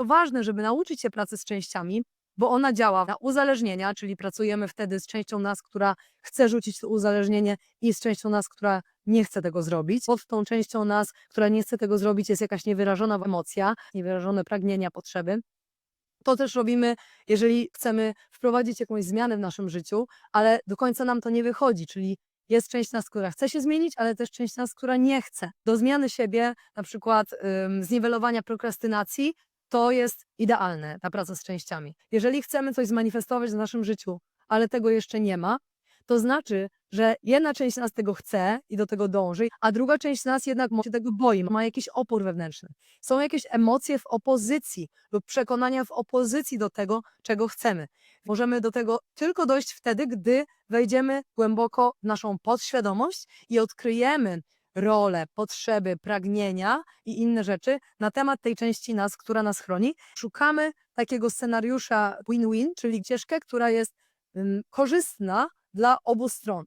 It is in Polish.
To ważne, żeby nauczyć się pracy z częściami, bo ona działa na uzależnienia, czyli pracujemy wtedy z częścią nas, która chce rzucić to uzależnienie i z częścią nas, która nie chce tego zrobić. Pod tą częścią nas, która nie chce tego zrobić, jest jakaś niewyrażona emocja, niewyrażone pragnienia, potrzeby. To też robimy, jeżeli chcemy wprowadzić jakąś zmianę w naszym życiu, ale do końca nam to nie wychodzi, czyli jest część nas, która chce się zmienić, ale też część nas, która nie chce. Do zmiany siebie, na przykład ym, zniwelowania prokrastynacji, to jest idealne, ta praca z częściami. Jeżeli chcemy coś zmanifestować w naszym życiu, ale tego jeszcze nie ma, to znaczy, że jedna część nas tego chce i do tego dąży, a druga część nas jednak się tego boi, ma jakiś opór wewnętrzny. Są jakieś emocje w opozycji lub przekonania w opozycji do tego, czego chcemy. Możemy do tego tylko dojść wtedy, gdy wejdziemy głęboko w naszą podświadomość i odkryjemy rolę, potrzeby, pragnienia i inne rzeczy na temat tej części nas, która nas chroni. Szukamy takiego scenariusza win-win, czyli ścieżkę, która jest korzystna dla obu stron.